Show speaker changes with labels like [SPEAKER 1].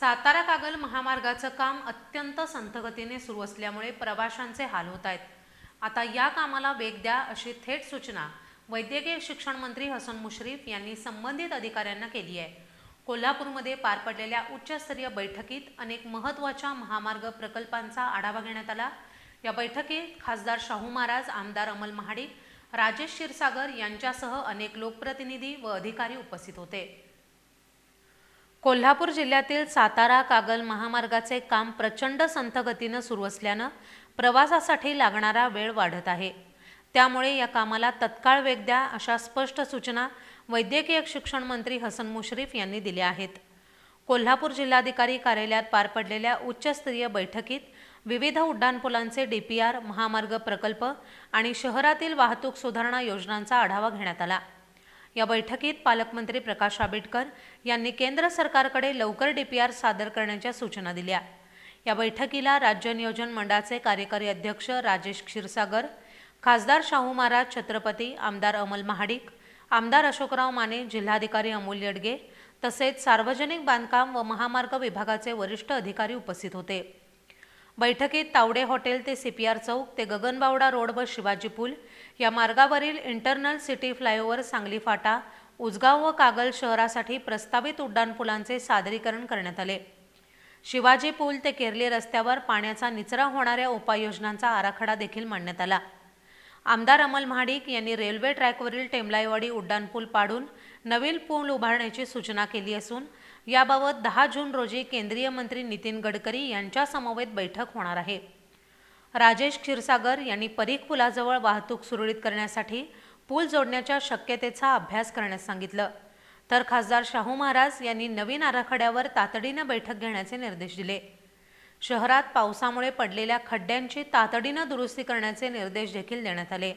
[SPEAKER 1] सातारा कागल महामार्गाचं काम अत्यंत संथगतीने सुरू असल्यामुळे प्रवाशांचे हाल होत आहेत. आता या कामाला वेग द्या अशी थेट सूचना वैद्यकीय शिक्षण मंत्री हसन मुश्रीफ यांनी संबंधित अधिकाऱ्यांना केली आहे. कोल्हापूरमध्ये पार पडलेल्या उच्चस्तरीय बैठकीत अनेक महत्त्वाच्या महामार्ग प्रकल्पांचा आढावा घेण्यात आला. या बैठकीत खासदार शाहू महाराज आमदार अमल महाडिक राजेश क्षीरसागर यांच्यासह अनेक लोकप्रतिनिधी व अधिकारी उपस्थित होते. कोल्हापूर जिल्ह्यातील सातारा कागल महामार्गाचे काम प्रचंड संथगतीनं सुरू असल्यानं प्रवासासाठी लागणारा वेळ वाढत आहे. त्यामुळे या कामाला तत्काळ वेग द्या अशा स्पष्ट सूचना वैद्यकीय शिक्षण मंत्री हसन मुश्रीफ यांनी दिल्या आहेत. कोल्हापूर जिल्हाधिकारी कार्यालयात पार पडलेल्या उच्चस्तरीय बैठकीत विविध उड्डाणपुलांचे डीपीआर महामार्ग प्रकल्प आणि शहरातील वाहतूक सुधारणा योजनांचा आढावा घेण्यात आला. या बैठकीत पालकमंत्री प्रकाश आंबेडकर यांनी केंद्र सरकारकडे लवकर डीपीआर सादर करण्याच्या सूचना दिल्या. या बैठकीला राज्य नियोजन मंडळाचे कार्यकारी अध्यक्ष राजेश क्षीरसागर खासदार शाहू महाराज छत्रपती आमदार अमल महाडिक आमदार अशोकराव माने जिल्हाधिकारी अमोल येडगे तसेच सार्वजनिक बांधकाम व महामार्ग विभागाचे वरिष्ठ अधिकारी उपस्थित होते. बैठकीत तावडे हॉटेल ते सीपीआर चौक ते गगनबावडा रोड व शिवाजी पूल या मार्गावरील इंटरनल सिटी फ्लायओव्हर सांगली फाटा उजगाव व कागल शहरासाठी प्रस्तावित उड्डाणपुलांचे सादरीकरण करण्यात आले. शिवाजी पूल ते केरली रस्त्यावर पाण्याचा निचरा होणाऱ्या उपाययोजनांचा आराखडा देखील मांडण्यात आला. आमदार अमल महाडिक यांनी रेल्वे ट्रॅकवरील टेमलाईवाडी उड्डाणपूल पाडून नवीन पूल उभारण्याची सूचना केली असून याबाबत दहा जून रोजी केंद्रीय मंत्री नितीन गडकरी यांच्यासमवेत बैठक होणार आहे. राजेश क्षीरसागर यांनी परीख पुलाजवळ वाहतूक सुरळीत करण्यासाठी पूल जोडण्याच्या शक्यतेचा अभ्यास करण्यास सांगितलं. तर खासदार शाहू महाराज यांनी नवीन आराखड्यावर तातडीनं बैठक घेण्याचे निर्देश दिले. शहरात पावसामुळे पडलेल्या खड्ड्यांची तातडीनं दुरुस्ती करण्याचे निर्देश देखील देण्यात आले.